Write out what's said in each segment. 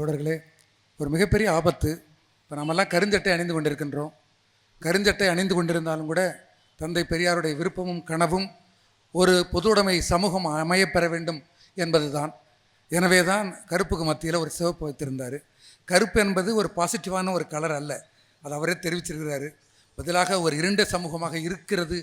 தோழர்களே ஒரு மிகப்பெரிய ஆபத்து. இப்போ நாமெல்லாம் கருஞ்சட்டை அணிந்து கொண்டிருக்கின்றோம். கருஞ்சட்டை அணிந்து கொண்டிருந்தாலும் கூட தந்தை பெரியாருடைய விருப்பமும் கனவும் ஒரு பொதுவுடைமை சமூகம் அமையப்பெற வேண்டும் என்பது தான் எனவே தான் கருப்புக்கு மத்தியில் ஒரு சிவப்பு வைத்திருந்தார். கருப்பு என்பது ஒரு பாசிட்டிவான ஒரு கலர் அல்ல. அது அவரே தெரிவிச்சிருக்கிறாரு. பதிலாக ஒரு இருண்ட சமூகமாக இருக்கிறது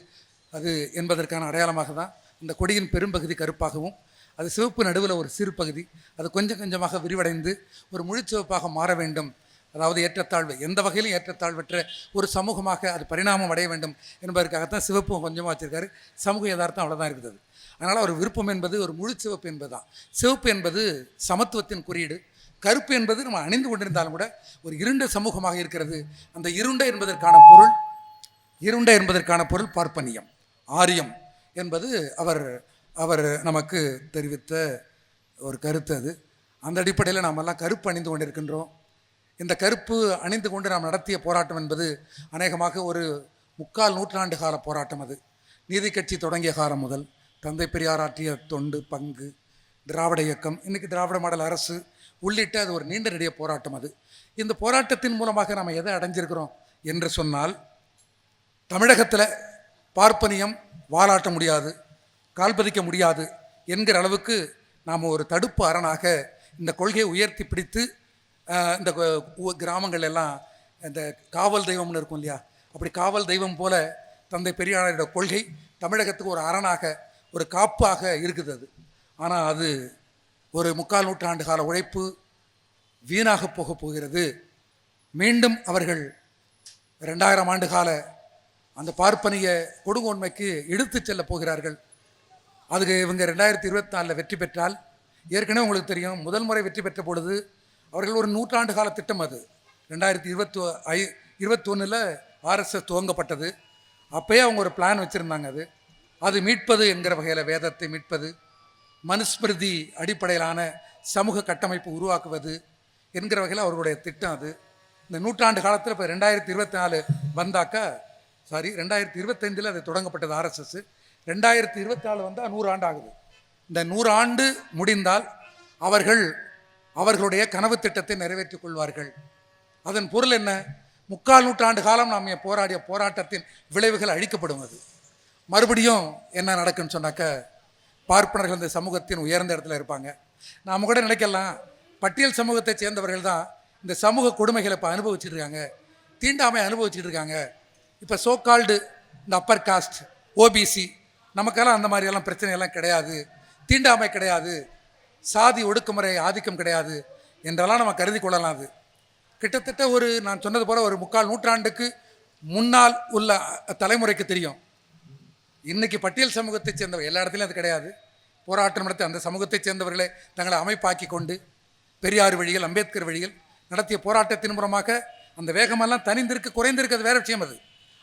அது என்பதற்கான அடையாளமாக தான் இந்த கொடியின் பெரும்பகுதி கருப்பாகவும் அது சிவப்பு நடுவில் ஒரு சிறு பகுதி. அது கொஞ்சம் கொஞ்சமாக விரிவடைந்து ஒரு முழுச்சிவப்பாக மாற வேண்டும். அதாவது ஏற்றத்தாழ்வு. எந்த வகையிலும் ஏற்றத்தாழ்வற்ற ஒரு சமூகமாக அது பரிணாமம் அடைய வேண்டும் என்பதற்காகத்தான் சிவப்பும் கொஞ்சமாக வச்சுருக்காரு. சமூக யதார்த்தம் அவ்வளோதான் இருக்குது. அதனால் ஒரு விருப்பம் என்பது ஒரு முழு சிவப்பு என்பது தான் சிவப்பு என்பது சமத்துவத்தின் குறியீடு. கருப்பு என்பது நம்ம அணிந்து கொண்டிருந்தாலும் கூட ஒரு இருண்ட சமூகமாக இருக்கிறது. அந்த இருண்டை என்பதற்கான பொருள் இருண்டை என்பதற்கான பொருள் பார்ப்பனியம் ஆரியம் என்பது அவர் அவர் நமக்கு தெரிவித்த ஒரு கருத்து அது. அந்த அடிப்படையில் நாமெல்லாம் கருப்பு அணிந்து கொண்டிருக்கின்றோம். இந்த கருப்பு அணிந்து கொண்டு நாம் நடத்திய போராட்டம் என்பது அநேகமாக ஒரு முக்கால் நூற்றாண்டு கால போராட்டம் அது. நீதி கட்சி தொடங்கிய காலம் முதல் தந்தை பெரியார் ஆற்றிய தொண்டு பங்கு திராவிட இயக்கம் இன்றைக்கி திராவிட மாடல் அரசு உள்ளிட்ட அது ஒரு நீண்ட நெடிய போராட்டம் அது. இந்த போராட்டத்தின் மூலமாக நாம் எதை அடைஞ்சிருக்கிறோம் என்று சொன்னால் தமிழகத்தில் பார்ப்பனியம் வாலாட்ட முடியாது. கால்பதிக்க முடியாது என்கிற அளவுக்கு நாம் ஒரு தடுப்பு அரணாக இந்த கொள்கையை உயர்த்தி பிடித்து இந்த கிராமங்கள் எல்லாம் இந்த காவல் தெய்வம்னு இருக்கும் இல்லையா? அப்படி காவல் தெய்வம் போல தந்தை பெரியாரோட கொள்கை தமிழகத்துக்கு ஒரு அரணாக ஒரு காப்பாக இருக்குது அது. ஆனால் அது ஒரு முக்கால் நூற்றாண்டு கால உழைப்பு வீணாக போக போகிறது. மீண்டும் அவர்கள் ரெண்டாயிரம் ஆண்டு கால அந்த பார்ப்பனிய கொடுங்கோன்மைக்கு இழுத்துச் செல்ல போகிறார்கள். அதுக்கு இவங்க ரெண்டாயிரத்தி இருபத்தி நாலில் வெற்றி பெற்றால் ஏற்கனவே உங்களுக்கு தெரியும் முதல் முறை வெற்றி பெற்ற பொழுது அவர்கள் ஒரு நூற்றாண்டு கால திட்டம் அது. ரெண்டாயிரத்தி இருபத்தி ஐ இருபத்தொன்னில் ஆர்எஸ்எஸ் துவங்கப்பட்டது. அப்போயே அவங்க ஒரு பிளான் வச்சுருந்தாங்க அது. அது மீட்பது என்கிற வகையில் வேதத்தை மீட்பது மனுஸ்மிருதி அடிப்படையிலான சமூக கட்டமைப்பு உருவாக்குவது என்கிற வகையில் அவர்களுடைய திட்டம் அது. இந்த நூற்றாண்டு காலத்தில் இப்போ ரெண்டாயிரத்தி இருபத்தி நாலு வந்தாக்கா சாரி ரெண்டாயிரத்தி இருபத்தைந்தில் அது தொடங்கப்பட்டது ஆர்எஸ்எஸ். ரெண்டாயிரத்தி இருபத்தி நாலு வந்தால் நூறு ஆண்டு ஆகுது இந்த நூறு ஆண்டு முடிந்தால் அவர்கள் அவர்களுடைய கனவு திட்டத்தை நிறைவேற்றிக் கொள்வார்கள். அதன் பொருள் என்ன? முக்கால் நூற்றாண்டு காலம் நாம் போராடிய போராட்டத்தின் விளைவுகள் அழிக்கப்படும் அது. மறுபடியும் என்ன நடக்குன்னு சொன்னாக்க பார்ப்பனர்கள் இந்த சமூகத்தின் உயர்ந்த இடத்துல இருப்பாங்க. நாம் கூட நினைக்கலாம் பட்டியல் சமூகத்தை சேர்ந்தவர்கள் தான் இந்த சமூக கொடுமைகளை இப்போ அனுபவிச்சுட்டு இருக்காங்க தீண்டாமை அனுபவிச்சுட்டு இருக்காங்க இப்போ சோகால்டு இந்த அப்பர் காஸ்ட் ஓபிசி நமக்கெல்லாம் அந்த மாதிரியெல்லாம் பிரச்சனையெல்லாம் கிடையாது. தீண்டாமை கிடையாது. சாதி ஒடுக்குமுறை ஆதிக்கம் கிடையாது என்றெல்லாம் நம்ம கருதி கொள்ளலாம் அது. கிட்டத்தட்ட ஒரு நான் சொன்னது போல் ஒரு முக்கால் நூற்றாண்டுக்கு முன்னால் உள்ள தலைமுறைக்கு தெரியும். இன்றைக்கி பட்டியல் சமூகத்தைச் சேர்ந்தவர் எல்லா இடத்துலையும் அது கிடையாது. போராட்டம் நடத்தி அந்த சமூகத்தைச் சேர்ந்தவர்களே தங்களை அமைப்பாக்கி கொண்டு பெரியார் வழியில் அம்பேத்கர் வழியில் நடத்திய போராட்டத்தின் மூலமாக அந்த வேகமெல்லாம் தனிந்திருக்கு குறைந்திருக்கிறது வேறு விஷயம் அது.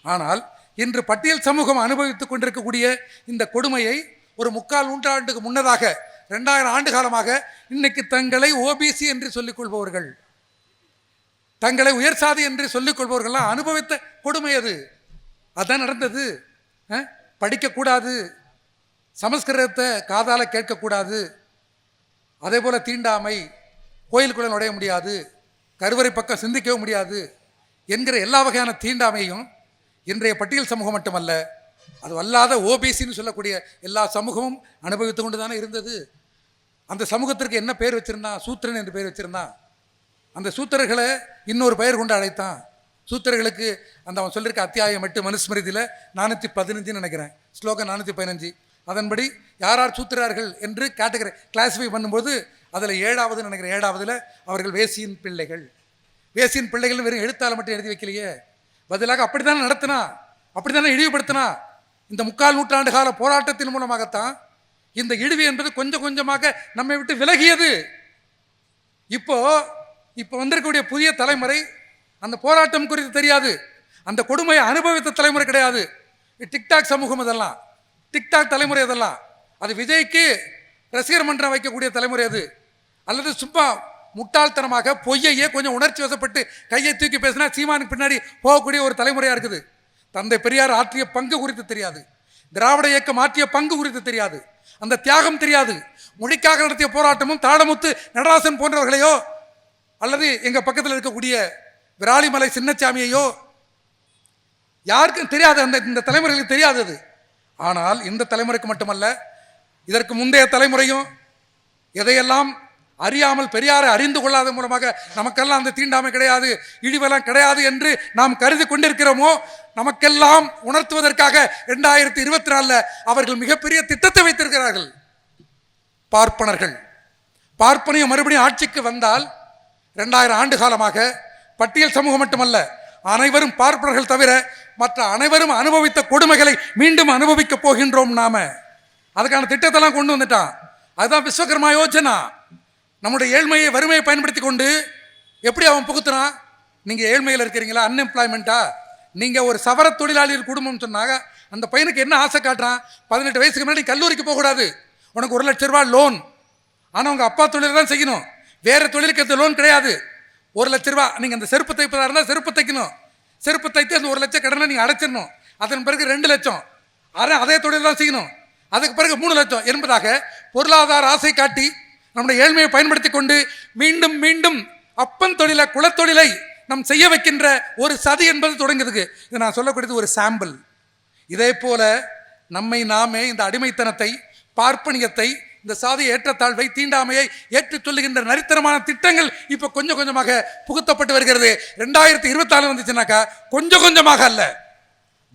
ஆனால் இன்று பட்டியல் சமூகம் அனுபவித்துக் கொண்டிருக்கக்கூடிய இந்த கொடுமையை ஒரு முக்கால் நூற்றாண்டுக்கு முன்னதாக ரெண்டாயிரம் ஆண்டு காலமாக இன்னைக்கு தங்களை ஓபிசி என்று சொல்லிக் கொள்பவர்கள் தங்களை உயர் சாதி என்று சொல்லிக் கொள்பவர்கள்லாம் அனுபவித்த கொடுமை அது. அதுதான் நடந்தது. படிக்கக்கூடாது. சமஸ்கிருதத்தை காதால் கேட்கக்கூடாது. அதே போல் தீண்டாமை கோயிலுக்குள்ளே நுழைய முடியாது. கருவறை பக்கம் சிந்திக்கவும் முடியாது. என்கிற எல்லா வகையான தீண்டாமையும் இன்றைய பட்டியல் சமூகம் மட்டுமல்ல அது அல்லாத ஓபிசின்னு சொல்லக்கூடிய எல்லா சமூகமும் அனுபவித்து கொண்டு தானே இருந்தது. அந்த சமூகத்திற்கு என்ன பேர் வச்சிருந்தான் சூத்திரன் என்று பேர் வச்சுருந்தான் அந்த சூத்திரர்களை இன்னொரு பெயர் கொண்டு அழைத்தான். சூத்திரர்களுக்கு அந்த அவன் சொல்லியிருக்க அத்தியாயம் எட்டு மனுஸ்மிருதியில் நானூற்றி பதினஞ்சுன்னு நினைக்கிறேன். ஸ்லோகம் நானூற்றி பதினஞ்சு. அதன்படி யார் யார் சூத்திரார்கள் என்று கேட்டகரி கிளாஸிஃபை பண்ணும்போது அதில் ஏழாவது நினைக்கிறேன். ஏழாவதில் அவர்கள் வேசியின் பிள்ளைகள். வேசியின் பிள்ளைகள் வெறும் எழுத்தால் மட்டும் எழுதி வைக்கலையே. பதிலாக அப்படி தானே நடத்தினா? அப்படி தானே இழிவுபடுத்தினா? இந்த முக்கால் நூற்றாண்டு கால போராட்டத்தின் மூலமாகத்தான் இந்த இழிவு என்பது கொஞ்சம் கொஞ்சமாக நம்மை விட்டு விலகியது. இப்போ இப்போ வந்திருக்கக்கூடிய புதிய தலைமுறை அந்த போராட்டம் குறித்து தெரியாது. அந்த கொடுமையை அனுபவித்த தலைமுறை கிடையாது. டிக்டாக் சமூகம் இதெல்லாம் டிக்டாக் தலைமுறை இதெல்லாம் அது விஜய்க்கு ரசிகர் மன்றம் வைக்கக்கூடிய தலைமுறை அது. அல்லது சும்மா முட்டாள்தனமாக பொய்யையே கொஞ்சம் உணர்ச்சி வசப்பட்டு கையை தூக்கி பேசினா சீமானுக்கு பின்னாடி போகக்கூடிய ஒரு தலைமுறையாக இருக்குது. தந்தை பெரியார் ஆற்றிய பங்கு குறித்து தெரியாது. திராவிட இயக்கம் ஆற்றிய பங்கு குறித்து தெரியாது. அந்த தியாகம் தெரியாது. மொழிக்காக நடத்திய போராட்டமும் தாடமுத்து நடராசன் போன்றவர்களையோ அல்லது எங்கள் பக்கத்தில் இருக்கக்கூடிய விராலிமலை சின்னச்சாமியையோ யாருக்கும் தெரியாது. அந்த இந்த தலைமுறைகளுக்கு தெரியாதது ஆனால் இந்த தலைமுறைக்கு மட்டுமல்ல இதற்கு முந்தைய தலைமுறையும் எதையெல்லாம் அறியாமல் பெரியாரை அறிந்து கொள்ளாத மூலமாக நமக்கெல்லாம் அந்த தீண்டாமை கிடையாது இழிவெல்லாம் கிடையாது என்று நாம் கருதி கொண்டிருக்கிறோமோ நமக்கெல்லாம் உணர்த்துவதற்காக இரண்டாயிரத்தி இருபத்தி நாலில் அவர்கள் மிகப்பெரிய திட்டத்தை வைத்திருக்கிறார்கள். பார்ப்பனர்கள். பார்ப்பனையும் மறுபடியும் ஆட்சிக்கு வந்தால் ரெண்டாயிரம் ஆண்டு காலமாக பட்டியல் சமூகம் மட்டுமல்ல அனைவரும் பார்ப்பனர்கள் தவிர மற்ற அனைவரும் அனுபவித்த கொடுமைகளை மீண்டும் அனுபவிக்கப் போகின்றோம் நாம. அதுக்கான திட்டத்தெல்லாம் கொண்டு வந்துட்டான். அதுதான் விஸ்வகர்மா யோஜனா. நம்முடைய ஏழ்மையை வறுமையை பயன்படுத்தி கொண்டு எப்படி அவன் புகுத்துறான்? நீங்கள் ஏழ்மையில் இருக்கிறீங்களா? அன்எம்ப்ளாய்மெண்ட்டா நீங்கள் ஒரு சவர தொழிலாளிகள் குடும்பம் சொன்னாங்க. அந்த பையனுக்கு என்ன ஆசை காட்டுறான்? பதினெட்டு வயசுக்கு முன்னாடி கல்லூரிக்கு போகக்கூடாது. உனக்கு ஒரு லட்ச ரூபா லோன் ஆனால் உங்கள் அப்பா தொழில் தான் செய்யணும். வேறு தொழிலுக்கு அந்த லோன் கிடையாது. ஒரு லட்ச ரூபா நீங்கள் அந்த செருப்பு தைப்பதாக இருந்தால் செருப்பு தைக்கணும். செருப்பு தைத்து அந்த ஒரு லட்சம் கடனை நீங்கள் அடைச்சிடணும். அதன் பிறகு ரெண்டு லட்சம். ஆனால் அதே தொழில் தான் செய்யணும். அதுக்கு பிறகு மூணு லட்சம். என்பதாக பொருளாதார ஆசை காட்டி நம்முடைய ஏழ்மையை பயன்படுத்தி கொண்டு மீண்டும் மீண்டும் அப்பன் தொழிலை குலத்தொழிலை நம் செய்ய வைக்கின்ற ஒரு சதி என்பது தொடங்குதுக்கு. இது நான் சொல்லக்கூடியது ஒரு சாம்பிள் இதே போல நம்மை நாமே இந்த அடிமைத்தனத்தை பார்ப்பனியத்தை இந்த சாதி ஏற்றத்தாழ்வை தீண்டாமையை ஏற்றுச் சொல்லுகின்ற நரித்தனமான திட்டங்கள் இப்போ கொஞ்சம் கொஞ்சமாக புகுத்தப்பட்டு வருகிறது. ரெண்டாயிரத்தி இருபத்தாலு வந்துச்சுனாக்கா கொஞ்சம் கொஞ்சமாக அல்ல.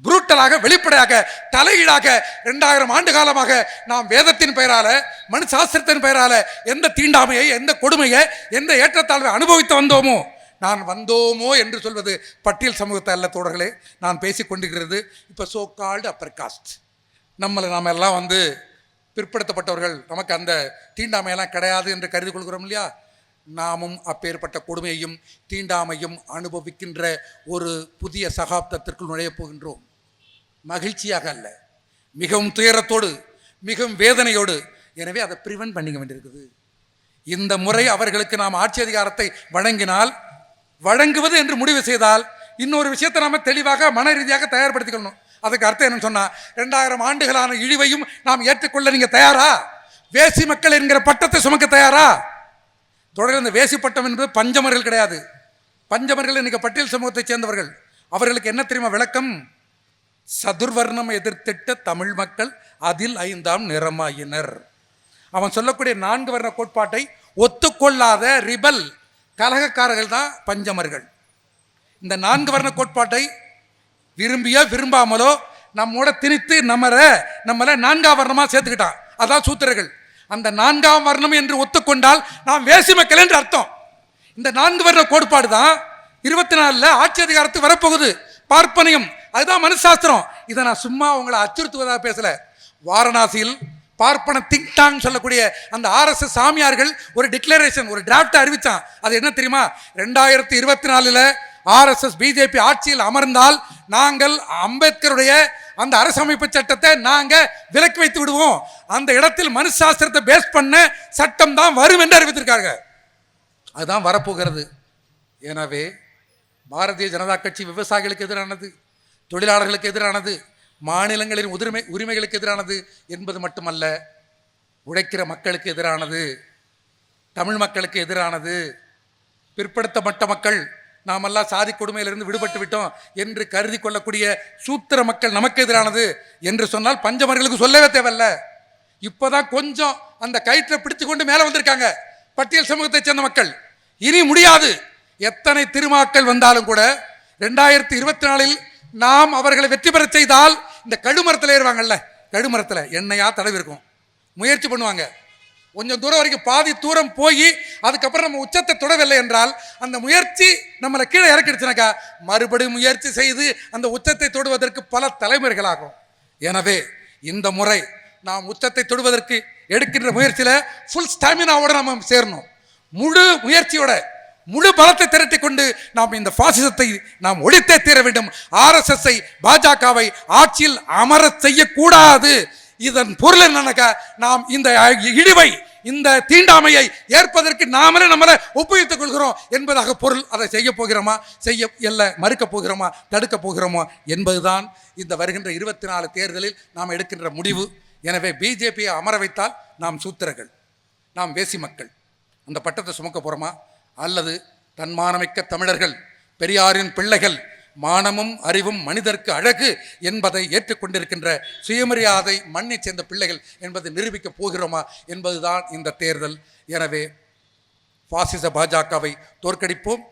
புரூட்டலாக வெளிப்படையாக தலையீடாக ரெண்டாயிரம் ஆண்டு காலமாக நாம் வேதத்தின் பெயரால மனு சாஸ்திரத்தின் பெயரால எந்த தீண்டாமையை எந்த கொடுமையை எந்த ஏற்றத்தாழ்வை அனுபவித்து வந்தோமோ நான் வந்தோமோ என்று சொல்வது பட்டியல் சமூகத்தை அல்ல தோழர்களே. நான் பேசிக்கொண்டிருக்கிறது இப்போ சோ கால்டு அப்பர் காஸ்ட் நம்மளை நாம் எல்லாம் வந்து பிற்படுத்தப்பட்டவர்கள் நமக்கு அந்த தீண்டாமையெல்லாம் கிடையாது என்று கருதி கொள்கிறோம் இல்லையா? நாமும் அப்பேற்பட்ட கொடுமையையும் தீண்டாமையும் அனுபவிக்கின்ற ஒரு புதிய சகாப்தத்திற்குள் நுழையப் போகின்றோம். மகிழ்ச்சியாக அல்ல. மிகவும் துயரத்தோடு மிகவும் வேதனையோடு எனவே அதை பிரிவென்ட் பண்ணிக்க வேண்டியிருக்குது. இந்த முறை அவர்களுக்கு நாம் ஆட்சி அதிகாரத்தை வழங்கினால் வழங்குவது என்று முடிவு செய்தால் இன்னொரு விஷயத்தை நாம் தெளிவாக மன ரீதியாக தயார்படுத்திக்கணும் அதுக்கு அர்த்தம் என்னன்னு சொன்னால் ரெண்டாயிரம் ஆண்டுகளான இழிவையும் நாம் ஏற்றுக்கொள்ள நீங்கள் தயாரா? வேசி மக்கள் என்கிற பட்டத்தை சுமக்க தயாரா? தொடர்ந்து இந்த வேசி பட்டம் என்பது பஞ்சமர்கள் கிடையாது. பஞ்சமர்கள் இன்றைக்கி பட்டியல் சமூகத்தைச் சேர்ந்தவர்கள். அவர்களுக்கு என்ன தெரியுமா விளக்கம்? சதுர்வர்ணம் எதிர்த்திட்ட தமிழ் மக்கள் அதில் ஐந்தாம் நிறமாயினர். அவன் சொல்லக்கூடிய நான்கு வர்ண கோட்பாட்டை ஒத்துக்கொள்ளாத ரிபல் கலகக்காரர்கள் தான் பஞ்சமர்கள். இந்த நான்கு வர்ண கோட்பாட்டை விரும்பியோ விரும்பாமலோ நம்மோட திணித்து நம்மள நம்மள நான்காம் வர்ணமாக சேர்த்துக்கிட்டான். அதான் சூத்திரர்கள். அந்த நான்காம் வர்ணம் என்று ஒத்துக்கொண்டால் நாம் வேசி மக்கள் என்று அர்த்தம். இந்த நான்கு வர்ண கோட்பாடு தான் இருபத்தி நாலில் ஆட்சி அதிகாரத்துக்கு வரப்போகுது. பார்ப்பனியம் அதுதான் மனுஷாஸ்திரம். இதை நான் சும்மா உங்களை அச்சுறுத்துவதாக பேசலை. வாரணாசியில் பார்ப்பன திங்க் டாங் சொல்லக்கூடிய அந்த ஆர்எஸ்எஸ் சாமியார்கள் ஒரு டிக்ளரேஷன் ஒரு டிராஃப்ட் அறிவித்தான் அது என்ன தெரியுமா? ரெண்டாயிரத்தி இருபத்தி நாலில் ஆர்எஸ்எஸ் பிஜேபி ஆட்சியில் அமர்ந்தால் நாங்கள் அம்பேத்கருடைய அந்த அரசமைப்பு சட்டத்தை நாங்கள் விலக்கி வைத்து விடுவோம். அந்த இடத்தில் மனுசாஸ்திரத்தை பேஸ் பண்ண சட்டம் தான் வரும் என்று அறிவித்திருக்காங்க அதுதான் வரப்போகிறது. எனவே பாரதிய ஜனதா கட்சி விவசாயிகளுக்கு எதிரானது. தொழிலாளர்களுக்கு எதிரானது மாநிலங்களின் உரிமை உரிமைகளுக்கு எதிரானது என்பது மட்டுமல்ல உழைக்கிற மக்களுக்கு எதிரானது தமிழ் மக்களுக்கு எதிரானது பிற்படுத்தப்பட்ட மக்கள் நாமெல்லாம் சாதி கொடுமையிலிருந்து விடுபட்டு விட்டோம் என்று கருதி கொள்ளக்கூடிய சூத்திர மக்கள் நமக்கு எதிரானது என்று சொன்னால் பஞ்சமர்களுக்கு சொல்லவே தேவையில்ல. இப்போதான் கொஞ்சம் அந்த கயிற்றை பிடித்து கொண்டு மேலே வந்திருக்காங்க பட்டியல் சமூகத்தைச் சேர்ந்த மக்கள். இனி முடியாது. எத்தனை திருமாக்கள் வந்தாலும் கூட ரெண்டாயிரத்தி இருபத்தி நாலில் நாம் அவர்களை வெற்றி பெறச் செய்தால் இந்த கழுமரத்தில் ஏறுவாங்கல்ல கழுமரத்தில் என்னையா தடவி இருக்கும். முயற்சி பண்ணுவாங்க. கொஞ்சம் தூரம் வரைக்கும் பாதி தூரம் போய் அதுக்கப்புறம் நம்ம உச்சத்தை தொடவில்லை என்றால் அந்த முயற்சி நம்மளை கீழே இறக்கிடுச்சுனாக்கா மறுபடியும் முயற்சி செய்து அந்த உச்சத்தை தொடுவதற்கு பல தலைமுறைகளாகும். எனவே இந்த முறை நாம் உச்சத்தை தொடுவதற்கு எடுக்கின்ற முயற்சியில் ஃபுல் ஸ்டாமினாவோட நம்ம சேரணும். முழு முயற்சியோட முழு பலத்தை திரட்டி கொண்டு நாம் இந்த பாசிசத்தை நாம் ஒழித்தே தீர வேண்டும். ஆர்எஸ்எஸ்ஐ பாஜகவை ஆட்சியில் அமர செய்யக்கூடாது. இதன் பொருள் என்னன்னாக்கா நாம் இந்த இழிவை இந்த தீண்டாமையை ஏற்பதற்கு நாமளே நம்மளை ஒப்புவித்துக் கொள்கிறோம் என்பதாக பொருள். அதை செய்ய போகிறோமா? செய்ய இல்லை மறுக்க போகிறோமா? தடுக்க போகிறோமா? என்பதுதான் இந்த வருகின்ற இருபத்தி நாலு தேர்தலில் நாம் எடுக்கின்ற முடிவு. எனவே பிஜேபியை அமர வைத்தால் நாம் சூத்திரர்கள் நாம் வேசி மக்கள். அந்த பட்டத்தை சுமக்க போகிறோமா அல்லது தன்மானமிக்க தமிழர்கள் பெரியாரின் பிள்ளைகள் மானமும் அறிவும் மனிதர்க்கு அழகு என்பதை ஏற்றுக்கொண்டிருக்கின்ற சுயமரியாதை மண்ணைச் சேர்ந்த பிள்ளைகள் என்பதை நிரூபிக்கப் போகிறோமா என்பதுதான் இந்த தேர்தல். எனவே பாசிச பாஜகவை தோற்கடிப்போம்.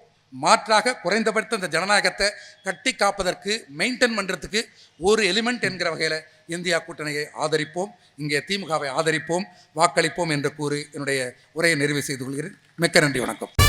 மாற்றாக குறைந்தபட்ச இந்த ஜனநாயகத்தை கட்டி காப்பதற்கு மெயின்டைன் பண்ணுறதுக்கு ஒரு எலிமெண்ட் என்கிற வகையில் இந்தியா கூட்டணியை ஆதரிப்போம். இங்கே திமுகவை ஆதரிப்போம் வாக்களிப்போம் என்று கூறி என்னுடைய உரையை நிறைவு செய்து கொள்கிறேன். மிக்க நன்றி வணக்கம்.